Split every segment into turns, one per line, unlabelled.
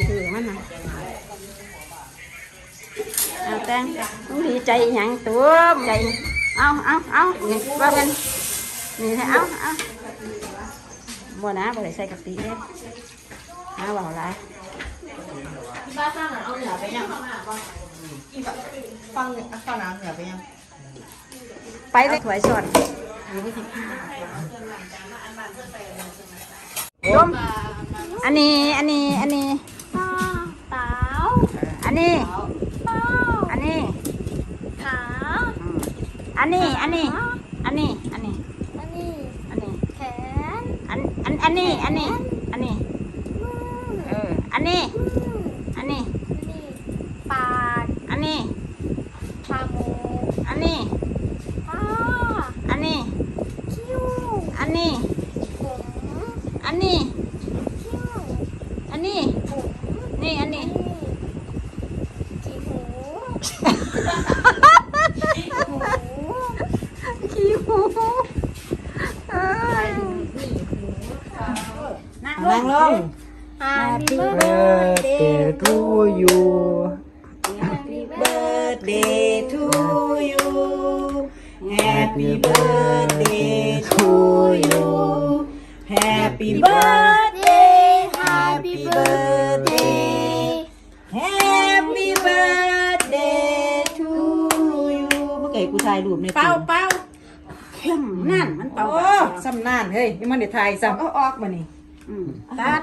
สิถือมันนะเอาแตงต้องดีใจอหย่างตัวใจเอาเอาเอานี่ว่าเป็นนี่ให้เอาเอาบ่นะบ่ได้ใส่กะปิเลยหาเบาหลาย
บ้าข้างหลังเอาเหนือไปยังฟังฟังน้ำเหนือไปยัง
ไปเลยถวยสดยมอันนี้ อันนี้ อันนี้ อันนี้
เต้า
อันนี้
ขา
อันนี้ อันนี้ อันนี้ อันนี้
อันนี้
อันนี้
แขน
อัน อัน อันนี้ อันนี้ อันนี้
มือ
เออ อันนี้
มือ
อันนี้
อันนี้ปาก
อันนี้
จมูก
อันนี้
ตา
อันนี้
คิ้ว
อันนี้
ผม
อันนี้
คิ้ว
อันนี้
ผม
นี่ อันนี้
ขี้หูหู
ขี้หูเอ้ยนั่งล
นั่
ง
งลง
Happy
birthday to you
Happy
birthday to you Happy birthday to you Happy birthday เมื่อกี้กูถ่ายรูปใน
เป่าเป่าเข้มนั่นมันเป่า
โอ้ซ้ำนานเฮ้ยยังมันเดี๋ยวถ่ายซ้ำเอาออกมานี่
อืมตัด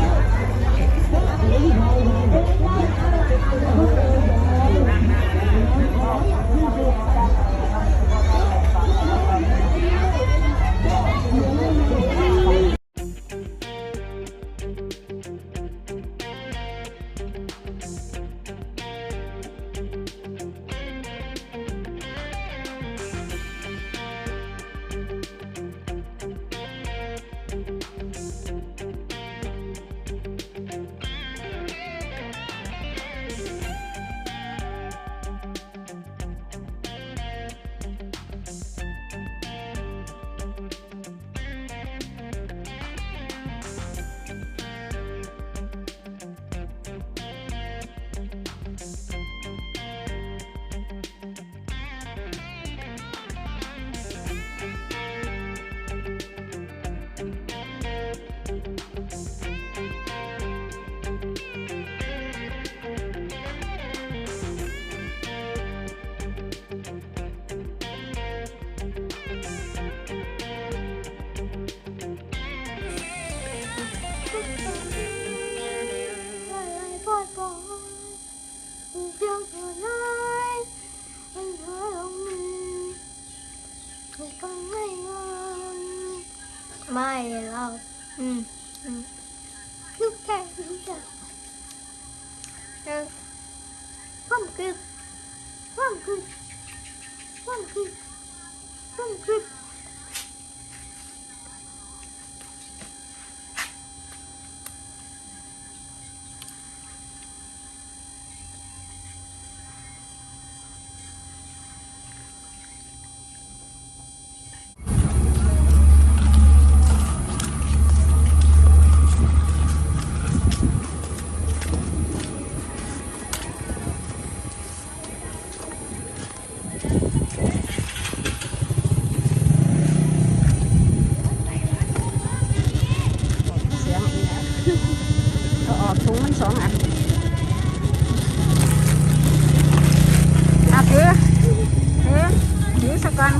ก่อน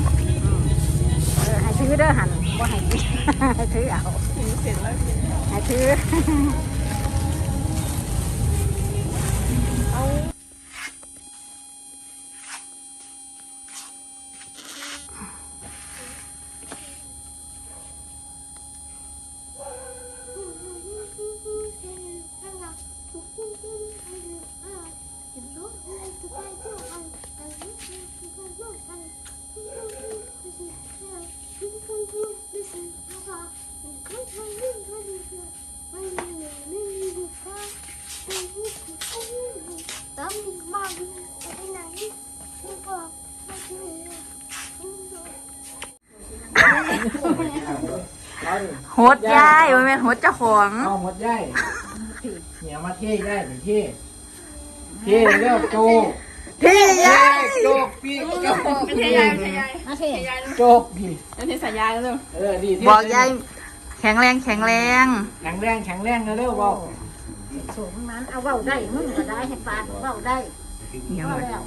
เออให้ถือเด้อหันว่าให้ถือให้ถือเอาให้ถือ
ตามมาไปไหนไม่บอกไม่ถึง
โหดยายมันเป็นโหดเจ้าของ
เอาหมดย่ายเนี่ยมาเท่ย่ายไปเท่เท่เร็วโจ
พี่ยาย
โจกพี่โจกพี่โจกพี่
อันนี้สายยายแล้ว
เออดี
บอกยายแข็งแรงแข็งแรง
แข็งแรงแข็งแรงเร็วบอก
สูงนั้นเอาเว้าได้มึงก็ได้ให้ปานเว้าได้
เดี๋ยว
แล้ว